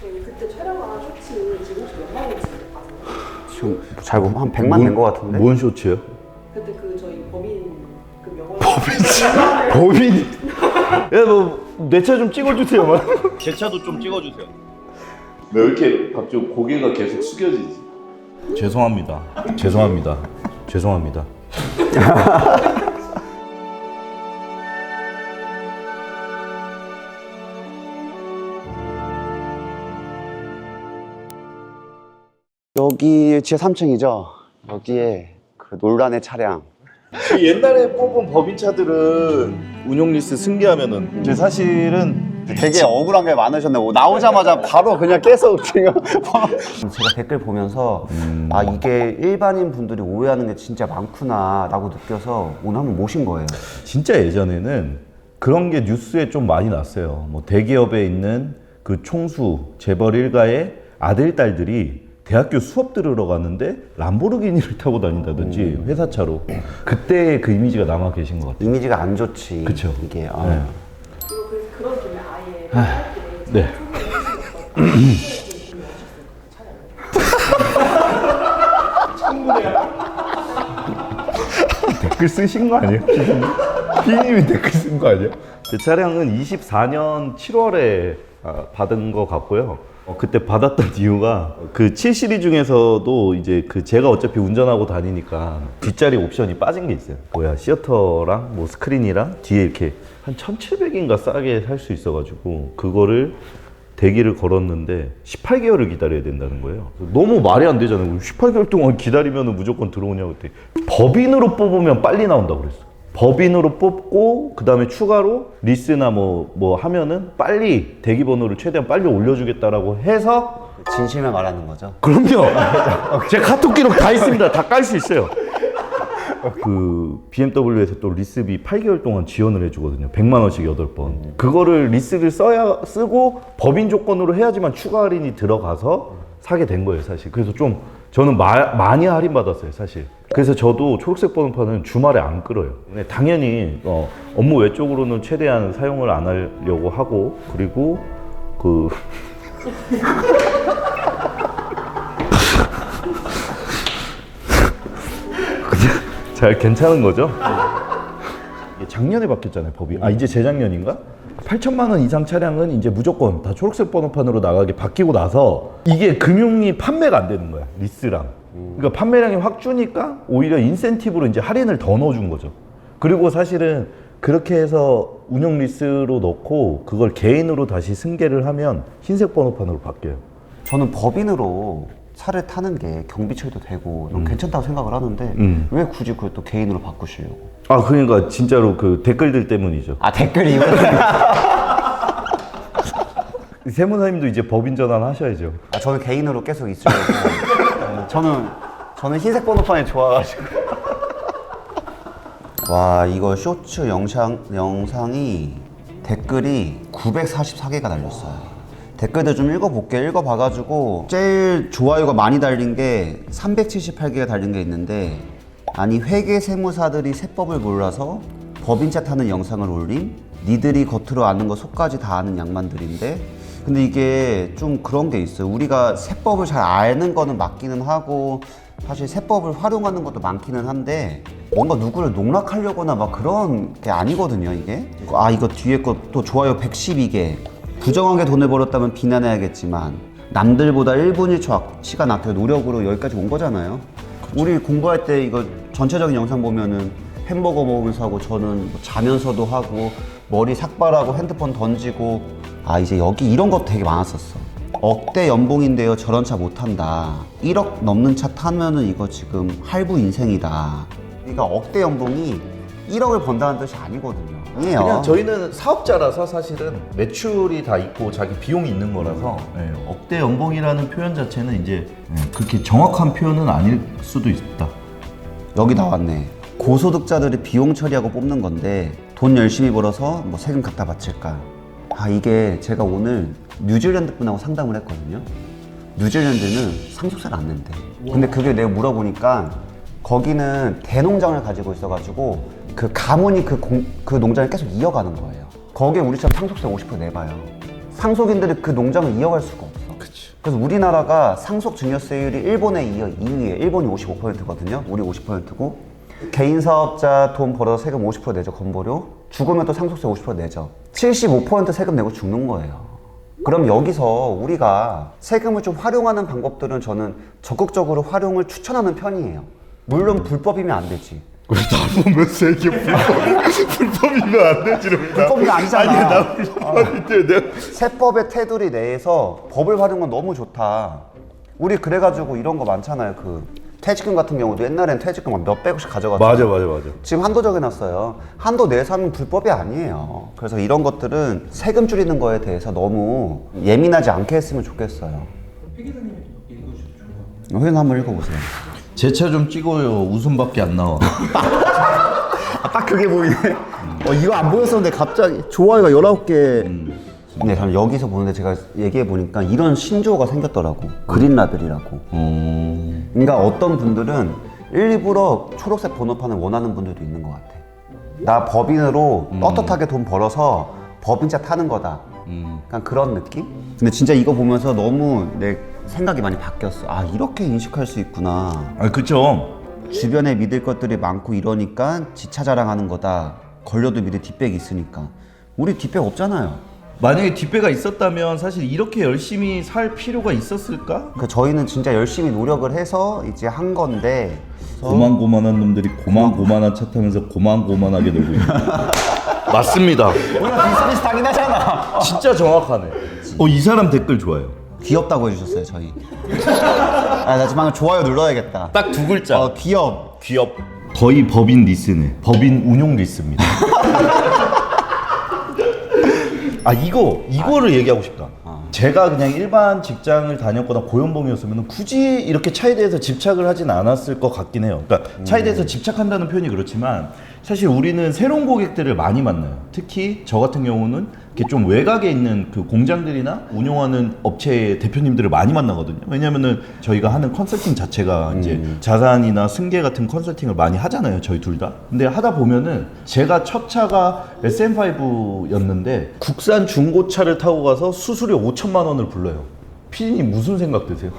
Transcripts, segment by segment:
저희 그때 촬영한 쇼츠 지금 혹시 몇 만인지 아세요? 지금 잘한 100만 된 것 같은데. 뭔 쇼츠요? 그때 그 저희 범인 그 명언 범인. 야너내 차좀 찍어주세요. 막. 제 차도 좀 찍어주세요. 왜 이렇게 갑자기 고개가 계속 숙여지지? 죄송합니다. 죄송합니다. 죄송합니다. 여기 지하 3층이죠. 여기에 그 논란의 차량. 그 옛날에 뽑은 법인차들은 운용 리스 승계하면은 이제 사실은 되게 억울한 게 많으셨네. 요 나오자마자 바로 그냥 깨서 그냥. 제가 댓글 보면서 아 이게 일반인 분들이 오해하는 게 진짜 많구나라고 느껴서 오늘 한번 모신 거예요. 진짜 예전에는 그런 게 뉴스에 좀 많이 났어요. 뭐 대기업에 있는 그 총수 재벌 일가의 아들 딸들이 대학교 수업 들으러 갔는데 람보르기니를 타고 다닌다든지 회사 차로 그때 그 이미지가 남아 계신 것 같아요. 이미지가 안 좋지. 그쵸. 이게 아. 네. 그리고 그래서 그런 아예 할때 네. 댓글 쓰신 거 아니에요? 피디님이 댓글 쓴 거 아니에요? 제 차량은 24년 7월에 아, 받은 거 같고요. 어, 그때 받았던 이유가 그 7 시리 중에서도 이제 그 제가 어차피 운전하고 다니니까 뒷자리 옵션이 빠진 게 있어요. 뭐야 시어터랑 뭐 스크린이랑 뒤에 이렇게 한 1,700인가 싸게 살 수 있어가지고 그거를 대기를 걸었는데 18개월을 기다려야 된다는 거예요. 너무 말이 안 되잖아요. 18개월 동안 기다리면 무조건 들어오냐고 그랬더니 법인으로 뽑으면 빨리 나온다고 그랬어. 법인으로 뽑고 그 다음에 추가로 리스나 뭐 뭐 하면은 빨리 대기 번호를 최대한 빨리 올려주겠다라고 해서 진심을 말하는 거죠. 그럼요. 제 카톡 기록 다 있습니다. 다 깔 수 있어요. 그 BMW에서 또 리스비 8개월 동안 지원을 해주거든요. 100만 원씩 8번. 그거를 리스를 써야 쓰고 법인 조건으로 해야지만 추가 할인이 들어가서 사게 된 거예요, 사실. 그래서 좀 저는 마- 많이 할인 받았어요, 사실. 그래서 저도 초록색 번호판은 주말에 안 끌어요. 근데 당연히 어, 업무 외적으로는 최대한 사용을 안 하려고 하고 그리고 그잘 괜찮은 거죠? 작년에 바뀌었잖아요 법이 아 이제 재작년인가? 8천만 원 이상 차량은 이제 무조건 다 초록색 번호판으로 나가게 바뀌고 나서 이게 금융이 판매가 안 되는 거야 리스랑 그러니까 판매량이 확 주니까 오히려 인센티브로 이제 할인을 더 넣어준 거죠 그리고 사실은 그렇게 해서 운영 리스로 넣고 그걸 개인으로 다시 승계를 하면 흰색 번호판으로 바뀌어요 저는 법인으로 차를 타는 게 경비 처리도 되고 너무 괜찮다고 생각을 하는데 음. 왜 굳이 그걸 또 개인으로 바꾸시려고? 아 그러니까 진짜로 그 댓글들 때문이죠 아 댓글 이거 세무사님도 이제 법인 전환 하셔야죠 아, 저는 개인으로 계속 있으려고. 네, 저는 저는 흰색 번호판이 좋아가지고. 와 이거 쇼츠 영상 영상이 댓글이 944개가 달렸어요. 댓글들 좀 읽어볼게 읽어봐가지고 제일 좋아요가 많이 달린 게 378개가 달린 게 있는데 아니 회계 세무사들이 세법을 몰라서 법인차 타는 영상을 올림 니들이 겉으로 아는 거 속까지 다 아는 양반들인데 근데 이게 좀 그런 게 있어요. 우리가 세법을 잘 아는 거는 맞기는 하고 사실 세법을 활용하는 것도 많기는 한데 뭔가 누구를 농락하려거나 막 그런 게 아니거든요 이게. 아 이거 뒤에 것도 좋아요 112개. 부정하게 돈을 벌었다면 비난해야겠지만 남들보다 1분 1초 시간 아껴 노력으로 여기까지 온 거잖아요. 우리 공부할 때 이거 전체적인 영상 보면은 햄버거 먹으면서 하고 저는 뭐 자면서도 하고 머리 삭발하고 핸드폰 던지고 아 이제 여기 이런 것도 되게 많았었어. 억대 연봉인데요 저런 차 못 탄다. 1억 넘는 차 타면은 이거 지금 할부 인생이다. 그러니까 억대 연봉이 1억을 번다는 뜻이 아니거든요. 아니에요. 그냥 저희는 사업자라서 사실은 매출이 다 있고 자기 비용이 있는 거라서 예, 억대 연봉이라는 표현 자체는 이제 예, 그렇게 정확한 표현은 아닐 수도 있다. 여기 나왔네. 고소득자들이 비용 처리하고 뽑는 건데 돈 열심히 벌어서 뭐 세금 갖다 바칠까? 아 이게 제가 오늘 뉴질랜드 분하고 상담을 했거든요. 뉴질랜드는 상속세를 안 낸대. 근데 그게 내가 물어보니까 거기는 대농장을 가지고 있어가지고 그 가문이 그, 공- 그 농장을 계속 이어가는 거예요. 거기에 우리처럼 상속세 50% 내봐요. 상속인들이 그 농장을 이어갈 수가 없어. 그래서 우리나라가 상속 증여세율이 일본에 이어 2위에 일본이 55%거든요. 우리 50%고 개인 사업자 돈 벌어서 세금 50% 내죠 건보료. 죽으면 또 상속세 50% 내죠. 75% 세금 내고 죽는 거예요. 그럼 여기서 우리가 세금을 좀 활용하는 방법들은 저는 적극적으로 활용을 추천하는 편이에요. 물론 불법이면 안 되지. 이게 불법, 불법이면 안 되지. 불법이 아니잖아. 아니 나 불법인데 내가 세법의 테두리 내에서 법을 활용은 너무 좋다. 우리 그래가지고 이런 거 많잖아요. 그 퇴직금 같은 경우도 옛날엔 퇴직금 막 몇백억씩 가져가서 맞아 맞아 맞아. 지금 한도 적해놨어요. 한도 내에서 하면 불법이 아니에요. 그래서 이런 것들은 세금 줄이는 거에 대해서 너무 예민하지 않게 했으면 좋겠어요. 회원 한번 읽어보세요. 제 차 좀 찍어요. 웃음밖에 안 나와. 아, 딱 그게 보이네. 어, 이거 안 보였었는데 갑자기 좋아요가 19개. 근데 저는 여기서 보는데 제가 얘기해 보니까 이런 신조어가 생겼더라고. 그린 라벨이라고. 음. 그러니까 어떤 분들은 일부러 초록색 번호판을 원하는 분들도 있는 것 같아. 나 법인으로 떳떳하게 돈 벌어서 법인차 타는 거다. 약간 그런 느낌? 근데 진짜 이거 보면서 너무 내 생각이 많이 바뀌었어. 아, 이렇게 인식할 수 있구나. 아 그쵸. 주변에 믿을 것들이 많고 이러니까 지차 자랑하는 거다. 걸려도 믿을 뒷백이 있으니까. 우리 뒷백 없잖아요. 만약에 뒷배가 있었다면 사실 이렇게 열심히 살 필요가 있었을까? 그 저희는 진짜 열심히 노력을 해서 이제 한 건데 고만고만한 놈들이 고만고만한 차 타면서 고만고만하게 놀고 있는. 맞습니다. 우리가 비슷비슷하긴 하잖아. 진짜 정확하네. 어 이 사람 댓글 좋아요. 귀엽다고 해주셨어요 저희. 아, 나 지금 방금 좋아요 눌러야겠다. 딱 두 글자. 어, 귀엽. 귀엽. 거의 법인 리스네. 법인 운용 리스입니다. 아 이거 이거를 얘기하고 싶다. 제가 그냥 일반 직장을 다녔거나 고연봉이었으면 굳이 이렇게 차에 대해서 집착을 하진 않았을 것 같긴 해요. 그러니까 차에 대해서 집착한다는 표현이 그렇지만 사실 우리는 새로운 고객들을 많이 만나요. 특히 저 같은 경우는 이렇게 좀 외곽에 있는 그 공장들이나 운영하는 업체의 대표님들을 많이 만나거든요. 왜냐면은 저희가 하는 컨설팅 자체가 이제 자산이나 승계 같은 컨설팅을 많이 하잖아요. 저희 둘 다. 근데 하다 보면은 제가 첫 차가 SM5였는데 국산 중고차를 타고 가서 수수료 5천만 원을 불러요. 피디님 무슨 생각 드세요?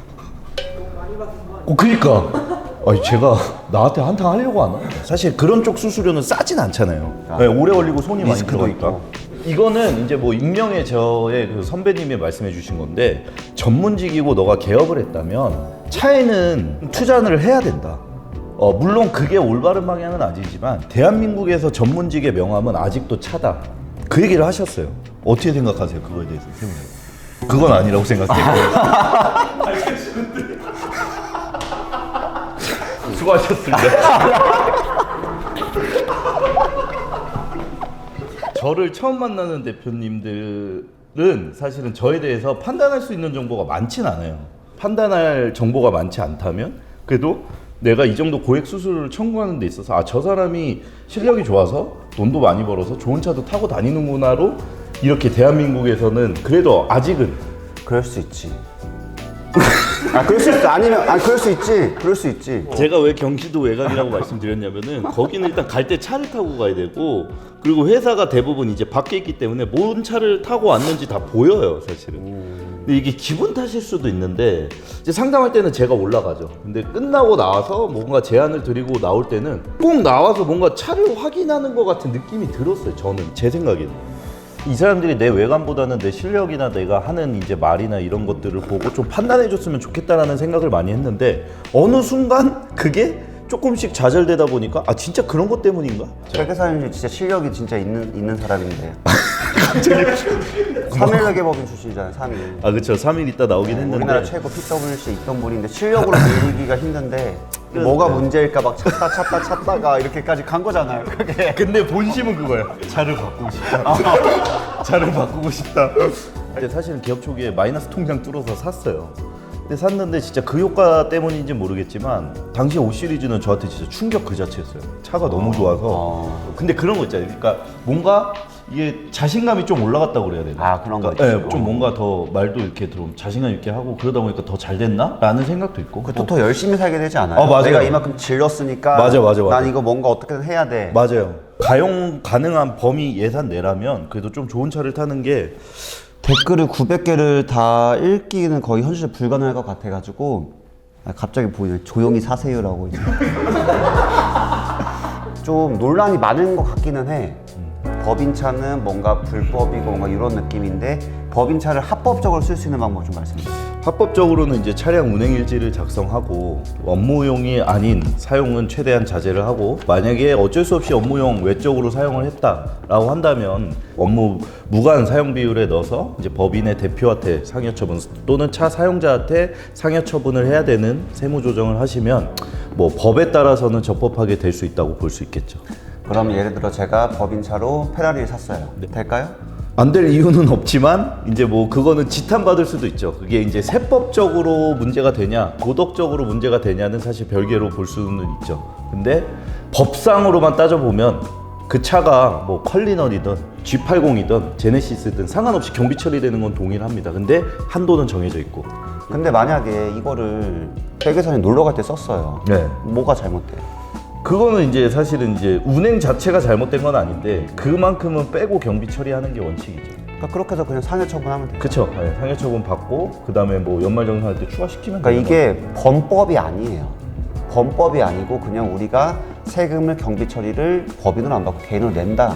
어, 그니까. 아니, 제가 나한테 한탕 하려고 하나? 사실 그런 쪽 수수료는 싸진 않잖아요. 네, 오래 걸리고 손이 많이 리스크도 들어가니까. 있고. 이거는 이제 뭐 익명의 저의 그 선배님이 말씀해 주신 건데 전문직이고 너가 개업을 했다면 차에는 투자를 해야 된다. 어, 물론 그게 올바른 방향은 아니지만 대한민국에서 전문직의 명함은 아직도 차다. 그 얘기를 하셨어요. 어떻게 생각하세요? 그거에 대해서 세훈이. 그건 아니라고 생각해요. 수고하셨습니다. 저를 처음 만나는 대표님들은 사실은 저에 대해서 판단할 수 있는 정보가 많진 않아요. 판단할 정보가 많지 않다면 그래도 내가 이 정도 고액 수수료를 청구하는 데 있어서 아 저 사람이 실력이 좋아서 돈도 많이 벌어서 좋은 차도 타고 다니는구나로 이렇게 대한민국에서는 그래도 아직은 그럴 수 있지. 아 그럴 수 있어. 아니면 아 그럴 수 있지. 그럴 수 있지. 제가 왜 경기도 외곽이라고 말씀드렸냐면은 거기는 일단 갈 때 차를 타고 가야 되고 그리고 회사가 대부분 이제 밖에 있기 때문에 뭔 차를 타고 왔는지 다 보여요 사실은. 근데 이게 기분 탓일 수도 있는데 이제 상담할 때는 제가 올라가죠. 근데 끝나고 나와서 뭔가 제안을 드리고 나올 때는 꼭 나와서 뭔가 차를 확인하는 것 같은 느낌이 들었어요. 저는 제 생각에는. 이 사람들이 내 외관보다는 내 실력이나 내가 하는 이제 말이나 이런 것들을 보고 좀 판단해 줬으면 좋겠다라는 생각을 많이 했는데 어느 순간 그게 조금씩 좌절되다 보니까 아 진짜 그런 것 때문인가? 회계사님 진짜 실력이 진짜 있는 있는 사람인데. 갑자기. 3일 회계법인 출신이잖아요. 3일. 아 그쵸. 3일 있다 나오긴 우리나라 했는데 최고 PwC 있던 분인데 실력으로 밀기가 힘든데 뭐가 문제일까 막 찾다 찾다 찾다가 이렇게까지 간 거잖아요. 그게. 근데 본심은 그거야 차를 바꾸고 싶다. 차를 바꾸고 싶다. 근데 사실은 기업 초기에 마이너스 통장 뚫어서 샀어요. 근데 샀는데 진짜 그 효과 때문인지 모르겠지만 당시 5 시리즈는 저한테 진짜 충격 그 자체였어요. 차가 너무 좋아서. 근데 그런 거 있잖아요. 그러니까 뭔가 이게 자신감이 좀 올라갔다고 그래야 되나? 아, 그런 거 그러니까, 있죠. 예, 좀 뭔가 더 말도 이렇게 좀 자신감 있게 하고 그러다 보니까 더 잘 됐나? 라는 생각도 있고 그또 더 열심히 살게 되지 않아요? 어, 맞아요. 내가 이만큼 질렀으니까 맞아, 맞아, 맞아. 난 이거 뭔가 어떻게든 해야 돼. 맞아요. 가용 가능한 범위 예산 내라면 그래도 좀 좋은 차를 타는 게 댓글을 900개를 다 읽기는 거의 현실 불가능할 것 같아가지고 아, 갑자기 보이네 조용히 사세요라고 이제. 좀 논란이 많은 것 같기는 해 법인차는 뭔가 불법이고 뭔가 이런 느낌인데 법인차를 합법적으로 쓸 수 있는 방법 좀 말씀해 주세요 합법적으로는 이제 차량 운행 일지를 작성하고 업무용이 아닌 사용은 최대한 자제를 하고 만약에 어쩔 수 없이 업무용 외적으로 사용을 했다라고 한다면 업무 무관 사용 비율에 넣어서 이제 법인의 대표한테 상여 처분 또는 차 사용자한테 상여 처분을 해야 되는 세무 조정을 하시면 뭐 법에 따라서는 적법하게 될 수 있다고 볼 수 있겠죠. 그럼 예를 들어 제가 법인차로 페라리를 샀어요 될까요? 안 될 이유는 없지만 이제 뭐 그거는 지탄받을 수도 있죠. 그게 이제 세법적으로 문제가 되냐, 도덕적으로 문제가 되냐는 사실 별개로 볼 수는 있죠. 근데 법상으로만 따져보면 그 차가 뭐 컬리널이든 G80이든 제네시스든 상관없이 경비 처리되는 건 동일합니다. 근데 한도는 정해져 있고. 근데 만약에 이거를 백예선이 놀러 갈 때 썼어요 네. 뭐가 잘못돼요? 그거는 이제 사실은 이제 운행 자체가 잘못된 건 아닌데 그만큼은 빼고 경비 처리하는 게 원칙이죠. 그러니까 그렇게 해서 그냥 상해 처분하면 돼요 그쵸? 네, 상해 처분 받고 그 다음에 뭐 연말정산할 때 추가시키면 그러니까 되는 이게 범법이 아니에요. 범법이 아니고 그냥 우리가 세금을 경비 처리를 법인으로 안 받고 개인으로 낸다.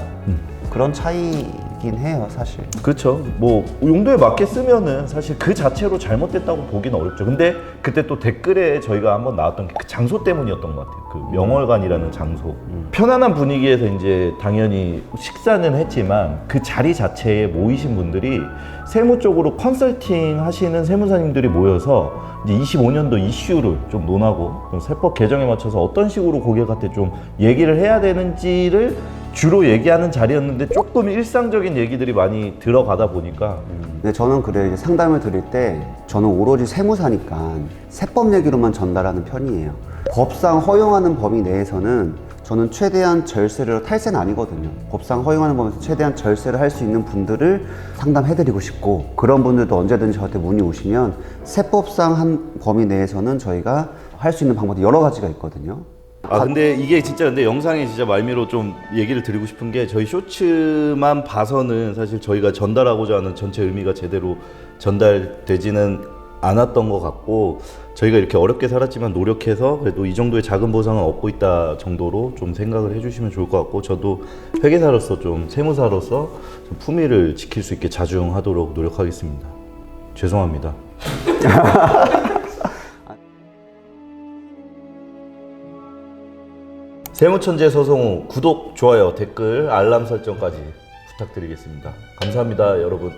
그런 차이 긴 해요, 사실. 그렇죠. 뭐 용도에 맞게 쓰면은 사실 그 자체로 잘못됐다고 보기는 어렵죠. 근데 그때 또 댓글에 저희가 한번 나왔던 게 그 장소 때문이었던 것 같아요. 그 명월관이라는 장소. 편안한 분위기에서 이제 당연히 식사는 했지만 그 자리 자체에 모이신 분들이 세무 쪽으로 컨설팅 하시는 세무사님들이 모여서 이제 25년도 이슈를 좀 논하고 좀 세법 개정에 맞춰서 어떤 식으로 고객한테 좀 얘기를 해야 되는지를 주로 얘기하는 자리였는데 조금 일상적인 얘기들이 많이 들어가다 보니까 근데 저는 그래 이제 상담을 드릴 때 저는 오로지 세무사니까 세법 얘기로만 전달하는 편이에요. 법상 허용하는 범위 내에서는 저는 최대한 절세를 탈세는 아니거든요. 법상 허용하는 범위에서 최대한 절세를 할 수 있는 분들을 상담해드리고 싶고 그런 분들도 언제든지 저한테 문의 오시면 세법상 한 범위 내에서는 저희가 할 수 있는 방법이 여러 가지가 있거든요. 아 근데 이게 진짜 근데 영상에 진짜 말미로 좀 얘기를 드리고 싶은 게 저희 쇼츠만 봐서는 사실 저희가 전달하고자 하는 전체 의미가 제대로 전달되지는 않았던 것 같고 저희가 이렇게 어렵게 살았지만 노력해서 그래도 이 정도의 작은 보상을 얻고 있다 정도로 좀 생각을 해주시면 좋을 것 같고 저도 회계사로서 좀 세무사로서 좀 품위를 지킬 수 있게 자중하도록 노력하겠습니다. 죄송합니다. 세무천재 서성우 구독, 좋아요, 댓글, 알람 설정까지 부탁드리겠습니다. 감사합니다, 여러분.